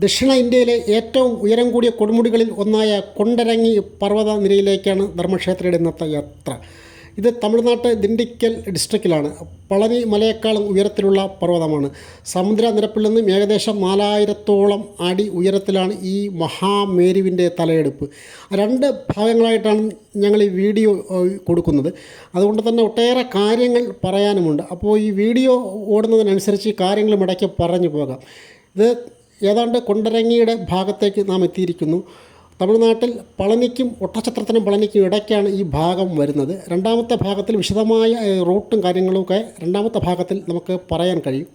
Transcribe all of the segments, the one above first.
ദക്ഷിണ ഇന്ത്യയിലെ ഏറ്റവും ഉയരം കൂടിയ കൊടുമുടികളിൽ ഒന്നായ കൊണ്ടരങ്ങി പർവത നിരയിലേക്കാണ് ധർമ്മക്ഷേത്രയുടെ ഇന്നത്തെ യാത്ര ഇത് തമിഴ്നാട്ട് ദിണ്ടിക്കൽ ഡിസ്ട്രിക്റ്റിലാണ്. പളനി മലയേക്കാളും ഉയരത്തിലുള്ള പർവതമാണ്. സമുദ്രനിരപ്പിൽ നിന്നും ഏകദേശം നാലായിരത്തോളം അടി ഉയരത്തിലാണ് ഈ മഹാമേരുവിന്റെ തലയെടുപ്പ്. രണ്ട് ഭാഗങ്ങളായിട്ടാണ് ഞങ്ങൾ ഈ വീഡിയോ കൊടുക്കുന്നത്. അതുകൊണ്ട് തന്നെ ഒട്ടേറെ കാര്യങ്ങൾ പറയാനുമുണ്ട്. അപ്പോൾ ഈ വീഡിയോ ഓടുന്നതിനനുസരിച്ച് ഈ കാര്യങ്ങളും ഇടയ്ക്ക് പറഞ്ഞു പോകാം. ഇത് ഏതാണ്ട് കൊണ്ടരങ്ങിയുടെ ഭാഗത്തേക്ക് നാം എത്തിയിരിക്കുന്നു. തമിഴ്നാട്ടിൽ പളനിക്കും ഒട്ടച്ചത്രത്തിനും പളനിക്കും ഇടയ്ക്കാണ് ഈ ഭാഗം വരുന്നത്. രണ്ടാമത്തെ ഭാഗത്തിൽ വിശദമായ റൂട്ടും കാര്യങ്ങളുമൊക്കെ രണ്ടാമത്തെ ഭാഗത്തിൽ നമുക്ക് പറയാൻ കഴിയും.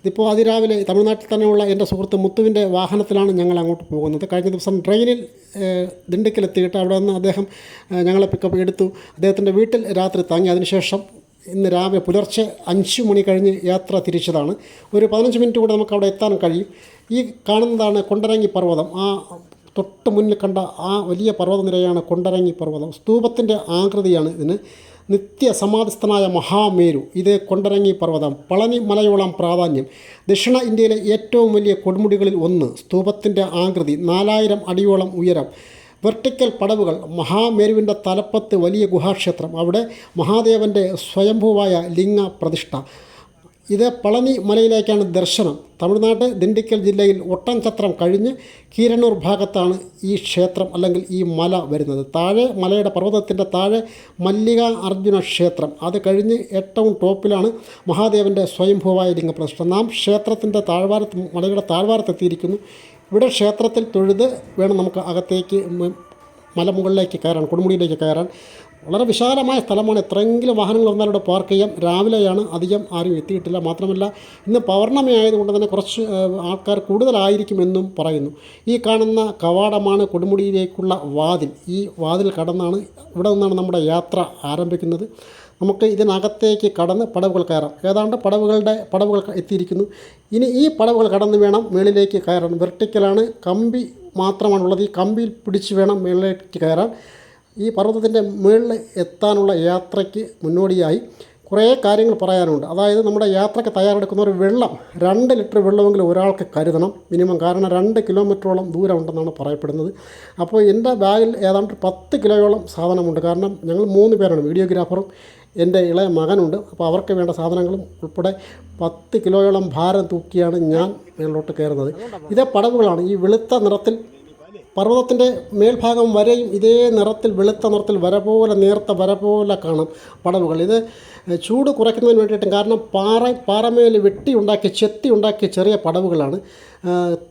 ഇതിപ്പോൾ അതിരാവിലെ തമിഴ്നാട്ടിൽ തന്നെയുള്ള എന്റെ സുഹൃത്ത് മുത്തുവിന്റെ വാഹനത്തിലാണ് ഞങ്ങൾ അങ്ങോട്ട് പോകുന്നത്. കഴിഞ്ഞ ദിവസം ട്രെയിനിൽ ദിണ്ടിക്കലെത്തിയിട്ട് അവിടെ നിന്ന് അദ്ദേഹം ഞങ്ങളെ പിക്കപ്പ് എടുത്തു. അദ്ദേഹത്തിന്റെ വീട്ടിൽ രാത്രി തങ്ങി. അതിനുശേഷം ഇന്ന് രാവിലെ പുലർച്ചെ അഞ്ച് മണി കഴിഞ്ഞ് യാത്ര തിരിച്ചതാണ്. ഒരു പതിനഞ്ച് മിനിറ്റ് കൂടെ നമുക്ക് അവിടെ എത്താൻ കഴിയും. ഈ കാണുന്നതാണ് കൊണ്ടരങ്ങി പർവതം. ആ തൊട്ട് മുന്നിൽ കണ്ട ആ വലിയ പർവതനിരയാണ് കൊണ്ടരങ്ങി പർവതം. സ്തൂപത്തിന്റെ ആകൃതിയാണ് ഇതിന്. നിത്യ സമാധിസ്ഥനായ മഹാമേരു. ഇത് കൊണ്ടരങ്ങി പർവതം. പളനി മലയോളം പ്രാധാന്യം. ദക്ഷിണ ഇന്ത്യയിലെ ഏറ്റവും വലിയ കൊടുമുടികളിൽ ഒന്ന്. സ്തൂപത്തിന്റെ ആകൃതി നാലായിരം അടിയോളം ഉയരം. വെർട്ടിക്കൽ പടവുകൾ മഹാമേരുവിന്റെ തലപ്പത്ത് വലിയ ഗുഹാക്ഷേത്രം അവിടെ മഹാദേവന്റെ സ്വയംഭൂവായ ലിംഗ പ്രതിഷ്ഠ. ഇത് പളനി മലയിലേക്കാണ് ദർശനം. തമിഴ്നാട് ദിണ്ടിക്കൽ ജില്ലയിൽ ഒട്ടൻചത്രം കഴിഞ്ഞ് കീരണ്ണൂർ ഭാഗത്താണ് ഈ ക്ഷേത്രം അല്ലെങ്കിൽ ഈ മല വരുന്നത്. താഴെ മലയുടെ പർവതത്തിന്റെ താഴെ മല്ലിക അർജുന ക്ഷേത്രം. അത് കഴിഞ്ഞ് ഏറ്റവും ടോപ്പിലാണ് മഹാദേവന്റെ സ്വയംഭൂവായ ലിംഗപ്രതിഷ്ഠ നാം ക്ഷേത്രത്തിന്റെ താഴ്വാരത്ത് മലയുടെ താഴ്വാരത്തെത്തിയിരിക്കുന്നു. ഇവിടെ ക്ഷേത്രത്തിൽ തൊഴുത് വേണം നമുക്ക് അകത്തേക്ക് മലമുകളിലേക്ക് കയറാൻ കൊടുമുടിയിലേക്ക് കയറാൻ. വളരെ വിശാലമായ സ്ഥലമാണ്. എത്രയെങ്കിലും വാഹനങ്ങൾ വന്നാൽ ഇവിടെ പാർക്ക് ചെയ്യാം. രാവിലെയാണ് അധികം ആരും എത്തിയിട്ടില്ല. മാത്രമല്ല ഇന്ന് പൗർണമി ആയതുകൊണ്ട് തന്നെ കുറച്ച് ആൾക്കാർ കൂടുതലായിരിക്കുമെന്നും പറയുന്നു. ഈ കാണുന്ന കവാടമാണ് കൊടുമുടിയിലേക്കുള്ള വാതിൽ. ഈ വാതിൽ കടന്നാണ് ഇവിടെ നിന്നാണ് നമ്മുടെ യാത്ര ആരംഭിക്കുന്നത്. നമുക്ക് ഇതിനകത്തേക്ക് കടന്ന് പടവുകൾ കയറാം. ഏതാണ്ട് പടവുകളുടെ പടവുകൾ എത്തിയിരിക്കുന്നു. ഇനി ഈ പടവുകൾ കടന്ന് വേണം മേളിലേക്ക് കയറാൻ. വെർട്ടിക്കലാണ് കമ്പി മാത്രമാണുള്ളത്. ഈ കമ്പിയിൽ പിടിച്ച് വേണം മേളിലേക്ക് കയറാൻ. ഈ പർവതത്തിന്റെ മുകളിൽ എത്താനുള്ള യാത്രയ്ക്ക് മുന്നോടിയായി കുറേ കാര്യങ്ങൾ പറയാനുണ്ട്. അതായത് നമ്മുടെ യാത്രയ്ക്ക് തയ്യാറെടുക്കുന്ന ഒരു വെള്ളം രണ്ട് ലിറ്റർ വെള്ളമെങ്കിലും ഒരാൾക്ക് കരുതണം. മിനിമം കാരണം രണ്ട് കിലോമീറ്ററോളം ദൂരമുണ്ടെന്നാണ് പറയപ്പെടുന്നത്. അപ്പോൾ എന്റെ ബാഗിൽ ഏതാണ്ട് പത്ത് കിലോയോളം സാധനമുണ്ട്. കാരണം ഞങ്ങൾ മൂന്ന് പേരാണ് വീഡിയോഗ്രാഫറും എന്റെ ഇളയ മകനുണ്ട്. അപ്പോൾ അവർക്ക് വേണ്ട സാധനങ്ങളും ഉൾപ്പെടെ പത്ത് കിലോയോളം ഭാരം തൂക്കിയാണ് ഞാൻ മേളിലോട്ട് കയറുന്നത്. ഇതേ പടവുകളാണ്. ഈ വെളുത്ത നിറത്തിൽ പർവതത്തിന്റെ മേൽഭാഗം വരെയും ഇതേ നിറത്തിൽ വെളുത്ത നിറത്തിൽ വര പോലെ നേർത്ത വര പോലെ കാണാം പടവുകൾ. ഇത് ചൂട് കുറയ്ക്കുന്നതിന് വേണ്ടിയിട്ടും കാരണം പാറ പാറമേൽ വെട്ടി ഉണ്ടാക്കിയ ചെത്തി ഉണ്ടാക്കിയ ചെറിയ പടവുകളാണ്.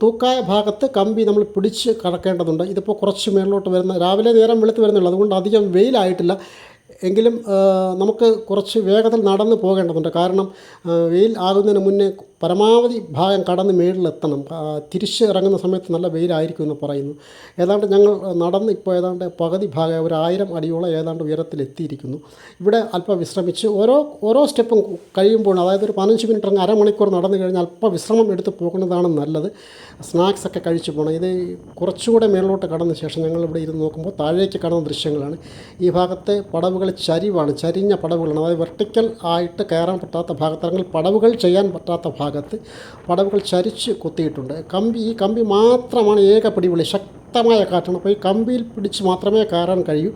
തൂക്കായ ഭാഗത്ത് കമ്പി നമ്മൾ പിടിച്ച് കടക്കേണ്ടതുണ്ട്. ഇതിപ്പോൾ കുറച്ച് മേളിലോട്ട് വരുന്ന രാവിലെ നേരം വെളുത്ത് വരുന്നുള്ളൂ. അതുകൊണ്ട് അധികം വെയിലായിട്ടില്ല. എങ്കിലും നമുക്ക് കുറച്ച് വേഗത്തിൽ നടന്ന് പോകേണ്ടതുണ്ട്. കാരണം വെയിൽ ആകുന്നതിന് മുന്നേ പരമാവധി ഭാഗം കടന്ന് മേളിലെത്തണം. തിരിച്ച് ഇറങ്ങുന്ന സമയത്ത് നല്ല വെയിലായിരിക്കും എന്ന് പറയുന്നു. ഏതാണ്ട് ഞങ്ങൾ നടന്ന് ഇപ്പോൾ ഏതാണ്ട് പകുതി ഭാഗം ഒരു ആയിരം അടിയോളം ഏതാണ്ട് ഉയരത്തിലെത്തിയിരിക്കുന്നു. ഇവിടെ അല്പം വിശ്രമിച്ച് ഓരോ ഓരോ സ്റ്റെപ്പും കഴിയുമ്പോൾ അതായത് ഒരു പതിനഞ്ച് മിനിറ്റ് അങ്ങ് അരമണിക്കൂർ നടന്നു കഴിഞ്ഞാൽ അല്പം വിശ്രമം എടുത്ത് പോകുന്നതാണ് നല്ലത്. സ്നാക്സ് ഒക്കെ കഴിച്ചു പോകണം ഇത് കുറച്ചുകൂടെ മേളിലോട്ട് കടന്ന ശേഷം ഞങ്ങൾ ഇവിടെ ഇരുന്ന് നോക്കുമ്പോൾ താഴേക്ക് കടന്ന ദൃശ്യങ്ങളാണ്. ഈ ഭാഗത്തെ പടവുകൾ ചരിവാണ്. ചരിഞ്ഞ പടവുകളാണ്. അതായത് വെർട്ടിക്കൽ ആയിട്ട് കയറാൻ പറ്റാത്ത ഭാഗത്ത് അല്ലെങ്കിൽ പടവുകൾ ചെയ്യാൻ പറ്റാത്ത ഭാഗത്ത് പടവുകൾ ചരിച്ച് കുത്തിയിട്ടുണ്ട്. കമ്പി ഈ കമ്പി മാത്രമാണ് ഏക പിടിവിളി. ശക്തമായ കാറ്റാണ്. അപ്പോൾ ഈ കമ്പിയിൽ പിടിച്ച് മാത്രമേ കയറാൻ കഴിയൂ.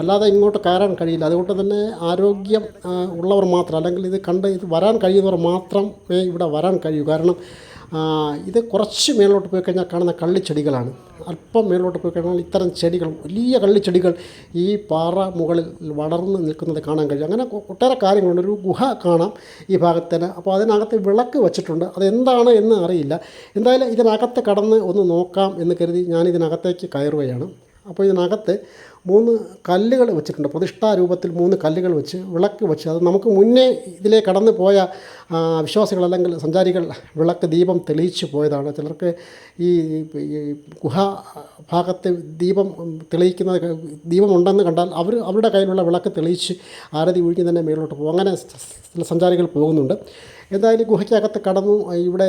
അല്ലാതെ ഇങ്ങോട്ട് കയറാൻ കഴിയില്ല. അതുകൊണ്ട് തന്നെ ആരോഗ്യം ഉള്ളവർ മാത്രം അല്ലെങ്കിൽ ഇത് കണ്ട് ഇത് വരാൻ കഴിയുന്നവർ മാത്രമേ ഇവിടെ വരാൻ കഴിയൂ. കാരണം ഇത് കുറച്ച് മേലോട്ട് പോയി കഴിഞ്ഞാൽ കാണുന്ന കള്ളിച്ചെടികളാണ്. അല്പം മേലോട്ട് പോയി കഴിഞ്ഞാൽ ഇത്തരം ചെടികൾ വലിയ കള്ളിച്ചെടികൾ ഈ പാറ മുകളിൽ വളർന്ന് നിൽക്കുന്നത് കാണാൻ കഴിയും. അങ്ങനെ ഒട്ടേറെ കാര്യങ്ങളുണ്ട്. ഒരു ഗുഹ കാണാം ഈ ഭാഗത്തിന് അപ്പോൾ അതിനകത്ത് വിളക്ക് വെച്ചിട്ടുണ്ട്. അതെന്താണ് എന്ന് അറിയില്ല. എന്തായാലും ഇതിനകത്ത് കടന്ന് ഒന്ന് നോക്കാം എന്ന് കരുതി ഞാൻ ഇതിനകത്തേക്ക് കയറുകയാണ്. അപ്പോൾ ഇതിനകത്ത് മൂന്ന് കല്ലുകൾ വെച്ചിട്ടുണ്ട്. പ്രതിഷ്ഠാരൂപത്തിൽ മൂന്ന് കല്ലുകൾ വെച്ച് വിളക്ക് വെച്ച് അത് നമുക്ക് മുന്നേ ഇതിലേ കടന്നു പോയ വിശ്വാസികൾ അല്ലെങ്കിൽ സഞ്ചാരികൾ വിളക്ക് ദീപം തെളിയിച്ചു പോയതാണ്. ചിലർക്ക് ഈ ഗുഹ ഭാഗത്ത് ദീപം തെളിയിക്കുന്ന ദീപമുണ്ടെന്ന് കണ്ടാൽ അവർ അവരുടെ കയ്യിലുള്ള വിളക്ക് തെളിയിച്ച് ആരതി ഒഴുകി തന്നെ മേളിലോട്ട് പോകും. അങ്ങനെ സഞ്ചാരികൾ പോകുന്നുണ്ട്. എന്തായാലും ഗുഹയ്ക്കകത്ത് കടന്നു ഇവിടെ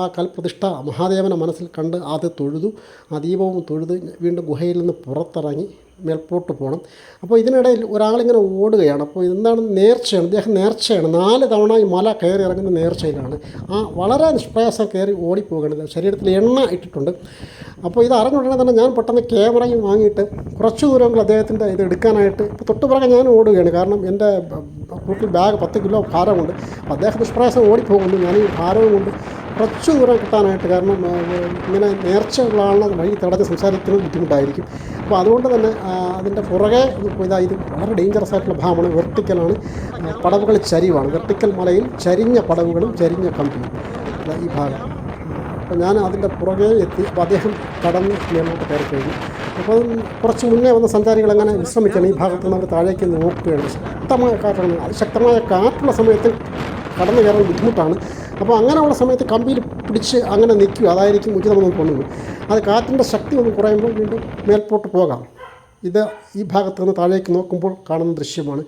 ആ കൽപ്രതിഷ്ഠ മഹാദേവനെ മനസ്സിൽ കണ്ട് അത് തൊഴുതു. ആ ദീപവും തൊഴുത് വീണ്ടും ഗുഹയിൽ നിന്ന് പുറത്തിറങ്ങി മേൽപോട്ട് പോകണം അപ്പോൾ ഇതിനിടയിൽ ഒരാളിങ്ങനെ ഓടുകയാണ്. അപ്പോൾ എന്താണ് നേർച്ചയാണ്? ഇദ്ദേഹം നേർച്ചയാണ്. നാല് തവണ ഈ മല കയറി ഇറങ്ങുന്ന നേർച്ചയിലാണ്. ആ വളരെ നിഷ്പ്രയാസം കയറി ഓടിപ്പോകേണ്ടത് ശരീരത്തിൽ എണ്ണ ഇട്ടിട്ടുണ്ട്. അപ്പോൾ ഇത് അറിഞ്ഞുടനെ തന്നെ ഞാൻ പെട്ടെന്ന് ക്യാമറയും വാങ്ങിയിട്ട് കുറച്ച് ദൂരങ്ങൾ അദ്ദേഹത്തിന്റെ ഇത് എടുക്കാനായിട്ട് ഇപ്പോൾ തൊട്ട് പുറകെ ഞാൻ ഓടുകയാണ്. കാരണം എന്റെ കൂട്ടിൽ ബാഗ് പത്ത് കിലോ ഭാരമുണ്ട്. അദ്ദേഹം നിഷ്പ്രയാസം ഓടിപ്പോകുന്നു. ഞാൻ ഈ ഭാരവും കൊണ്ട് കുറച്ച് ദൂരം കിട്ടാനായിട്ട് കാരണം ഇങ്ങനെ നേർച്ചയുള്ള ആളിനെ വഴി തടഞ്ഞ് സംസാരിക്കുന്നത് ബുദ്ധിമുട്ടായിരിക്കും. അപ്പോൾ അതുകൊണ്ട് തന്നെ അതിന്റെ പുറകെ ഇതായത് വളരെ ഡേഞ്ചറസ് ആയിട്ടുള്ള ഭാഗമാണ്. വെർട്ടിക്കലാണ് പടവുകൾ ചരിവാണ്. വെർട്ടിക്കൽ മലയിൽ ചരിഞ്ഞ പടവുകളും ചരിഞ്ഞ കമ്പിയും. ഈ ഭാഗം. അപ്പോൾ ഞാൻ അതിന്റെ പുറകെ എത്തി. അപ്പോൾ അദ്ദേഹം കടന്ന് മേലോട്ട് കയറി കഴിഞ്ഞു. അപ്പോൾ കുറച്ച് മുന്നേ വന്ന സഞ്ചാരികൾ അങ്ങനെ വിശ്രമിക്കുകയാണ്. ഈ ഭാഗത്ത് നിന്ന് അവർ താഴേക്ക് നോക്കുകയാണ്. ശക്തമായ കാറ്റാണ്. അതിശക്തമായ കാറ്റുള്ള സമയത്ത് കടന്നു കയറാൻ ബുദ്ധിമുട്ടാണ്. അപ്പോൾ അങ്ങനെയുള്ള സമയത്ത് കമ്പിയിൽ പിടിച്ച് അങ്ങനെ നിൽക്കുക. അതായിരിക്കും ഉചിതമെന്ന് തോന്നുന്നു. അത് കാറ്റിന്റെ ശക്തി ഒന്ന് കുറയുമ്പോൾ വീണ്ടും മേൽപോട്ട് പോകാം. ഇത് ഈ ഭാഗത്ത് നിന്ന് താഴേക്ക് നോക്കുമ്പോൾ കാണുന്ന ദൃശ്യമാണ്.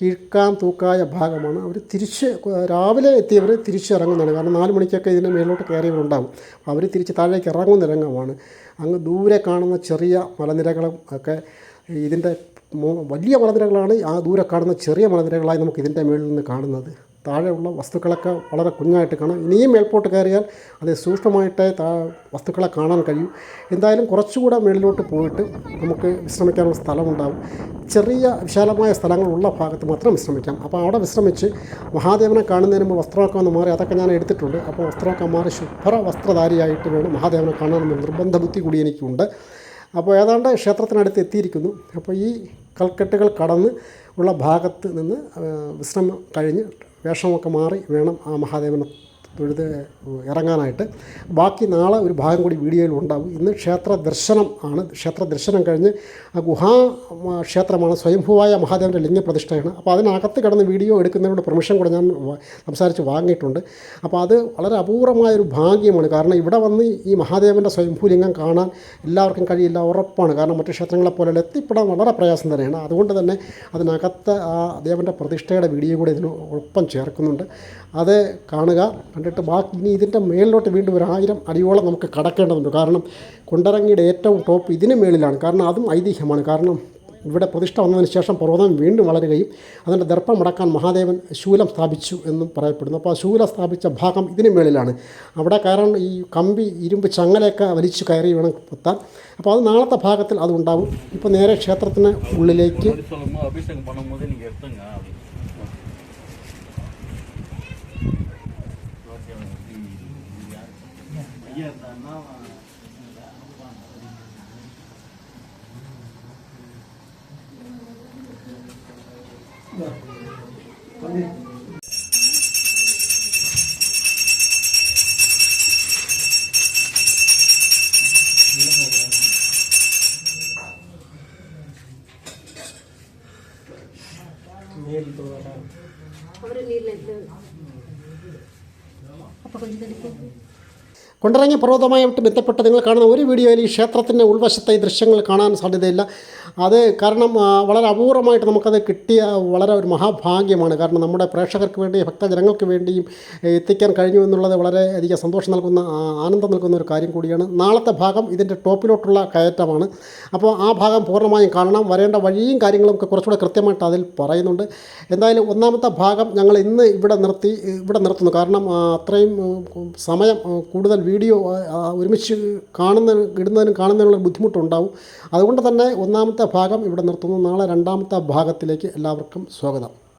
കീഴ്ക്കാൻ തൂക്കായ ഭാഗമാണ്. അവർ തിരിച്ച് രാവിലെ എത്തിയവർ തിരിച്ചിറങ്ങുന്നതാണ് കാരണം നാല് മണിക്കൊക്കെ ഇതിന്റെ മേലോട്ട് കയറിയവരുണ്ടാകും അവർ തിരിച്ച് താഴേക്ക് ഇറങ്ങുന്ന രംഗമാണ്. അങ്ങ് ദൂരെ കാണുന്ന ചെറിയ മലനിരകളും ഒക്കെ ഇതിന്റെ വലിയ മലനിരകളാണ് ആ ദൂരെ കാണുന്ന ചെറിയ മലനിരകളായി നമുക്ക് ഇതിന്റെ മേളിൽ നിന്ന് കാണുന്നത്. താഴെയുള്ള വസ്തുക്കളൊക്കെ വളരെ കുഞ്ഞായിട്ട് കാണാം. ഇനിയും മേൽപോട്ട് കയറിയാൽ അത് സൂക്ഷ്മമായിട്ട് താ വസ്തുക്കളെ കാണാൻ കഴിയും. എന്തായാലും കുറച്ചുകൂടെ മേളിലോട്ട് പോയിട്ട് നമുക്ക് വിശ്രമിക്കാനുള്ള സ്ഥലമുണ്ടാകും ചെറിയ വിശാലമായ സ്ഥലങ്ങളുള്ള ഭാഗത്ത് മാത്രം വിശ്രമിക്കാം. അപ്പോൾ അവിടെ വിശ്രമിച്ച് മഹാദേവനെ കാണുന്നതിന് മുമ്പ് വസ്ത്രമൊക്കെ ഒന്ന് മാറി അതൊക്കെ ഞാൻ എടുത്തിട്ടുണ്ട്. അപ്പോൾ വസ്ത്രമൊക്കെ മാറി ശുഭ്ര വസ്ത്രധാരിയായിട്ട് വേണം മഹാദേവനെ കാണാനുള്ള നിർബന്ധ ബുദ്ധി കൂടി എനിക്കുണ്ട്. അപ്പോൾ ഏതാണ്ട് ക്ഷേത്രത്തിനടുത്ത് എത്തിയിരിക്കുന്നു. അപ്പോൾ ഈ കൽക്കെട്ടുകൾ കടന്ന് ഉള്ള ഭാഗത്ത് നിന്ന് വിശ്രമം കഴിഞ്ഞ് വേഷമൊക്കെ മാറി വേണം ആ മഹാദേവനെ തൊഴുത് ഇറങ്ങാനായിട്ട്. ബാക്കി നാളെ ഒരു ഭാഗം കൂടി വീഡിയോയിൽ ഉണ്ടാവും. ഇന്ന് ക്ഷേത്ര ദർശനം ആണ്. ക്ഷേത്ര ദർശനം കഴിഞ്ഞ് ആ ഗുഹാ ക്ഷേത്രമാണ്. സ്വയംഭൂവായ മഹാദേവന്റെ ലിംഗപ്രതിഷ്ഠയാണ് അപ്പോൾ അതിനകത്ത് കിടന്ന് വീഡിയോ എടുക്കുന്നതിനോട് പെർമിഷൻ കൂടെ ഞാൻ സംസാരിച്ച് വാങ്ങിയിട്ടുണ്ട്. അപ്പോൾ അത് വളരെ അപൂർവമായൊരു ഭാഗ്യമാണ്. കാരണം ഇവിടെ വന്ന് ഈ മഹാദേവന്റെ സ്വയംഭൂലിംഗം കാണാൻ എല്ലാവർക്കും കഴിയില്ല ഉറപ്പാണ്. കാരണം മറ്റു ക്ഷേത്രങ്ങളെ പോലെ എത്തിപ്പെടാൻ വളരെ പ്രയാസം തന്നെയാണ്. അതുകൊണ്ട് തന്നെ അതിനകത്ത് ആ ദേവന്റെ പ്രതിഷ്ഠയുടെ വീഡിയോ കൂടെ ഇതിന് ഒപ്പം ചേർക്കുന്നുണ്ട്. അത് കാണുക. കണ്ടിട്ട് ബാക്കി ഇനി ഇതിന്റെ മേളിലോട്ട് വീണ്ടും ഒരു ആയിരം അടിയോളം നമുക്ക് കടക്കേണ്ടതുണ്ട്. കാരണം കുണ്ടറങ്ങിയുടെ ഏറ്റവും ടോപ്പ് ഇതിന് മേളിലാണ്. കാരണം അതും ഐതിഹ്യമാണ്. കാരണം ഇവിടെ പ്രതിഷ്ഠ വന്നതിന് ശേഷം പർവതം വീണ്ടും വളരുകയും അതിന്റെ ദർപ്പം അടക്കാൻ മഹാദേവൻ ശൂലം സ്ഥാപിച്ചു എന്നും പറയപ്പെടുന്നു. അപ്പോൾ ആ ശൂലം സ്ഥാപിച്ച ഭാഗം ഇതിന് മേളിലാണ്. അവിടെ കാരണം ഈ കമ്പി ഇരുമ്പ് ചങ്ങലയൊക്കെ വലിച്ചു കയറി വേണം കുത്താൻ അപ്പോൾ അത് നാളത്തെ ഭാഗത്തിൽ അതുണ്ടാവും ഇപ്പോൾ നേരെ ക്ഷേത്രത്തിന് ഉള്ളിലേക്ക് ஐயா இருந்தாருன்னா నీళ్ళతో అప్పుడు నీళ్ళు ఎంత అప్పుడు కొంచెం കൊണ്ടിറങ്ങിയ പർവതമായിട്ട് ബന്ധപ്പെട്ട് നിങ്ങൾ കാണുന്ന ഒരു വീഡിയോയിൽ ഈ ക്ഷേത്രത്തിന്റെ ഉൾവശത്തെ ഈ ദൃശ്യങ്ങൾ കാണാൻ സാധ്യതയില്ല. അത് കാരണം വളരെ അപൂർവമായിട്ട് നമുക്കത് കിട്ടിയ വളരെ ഒരു മഹാഭാഗ്യമാണ്. കാരണം നമ്മുടെ പ്രേക്ഷകർക്ക് വേണ്ടി ഭക്തജനങ്ങൾക്ക് വേണ്ടിയും എത്തിക്കാൻ കഴിഞ്ഞു എന്നുള്ളത് വളരെ അധികം സന്തോഷം നൽകുന്ന ആനന്ദം നൽകുന്ന ഒരു കാര്യം കൂടിയാണ്. നാളത്തെ ഭാഗം ഇതിന്റെ ടോപ്പിലോട്ടുള്ള കയറ്റമാണ്. അപ്പോൾ ആ ഭാഗം പൂർണമായും കാണണം. വരേണ്ട വഴിയും കാര്യങ്ങളും ഒക്കെ കുറച്ചുകൂടെ കൃത്യമായിട്ട് അതിൽ പറയുന്നുണ്ട്. എന്തായാലും ഒന്നാമത്തെ ഭാഗം ഞങ്ങൾ ഇന്ന് ഇവിടെ നിർത്തി ഇവിടെ നിർത്തുന്നു. കാരണം അത്രയും സമയം കൂടുതൽ വീഡിയോ ഒരുമിച്ച് കാണുന്ന ഇടുന്നതിനും കാണുന്നതിനുള്ള ബുദ്ധിമുട്ടുണ്ടാവും. അതുകൊണ്ട് തന്നെ ഒന്നാമത്തെ ഭാഗം ഇവിടെ നിർത്തുന്നു. നാളെ രണ്ടാമത്തെ ഭാഗത്തിലേക്ക് എല്ലാവർക്കും സ്വാഗതം.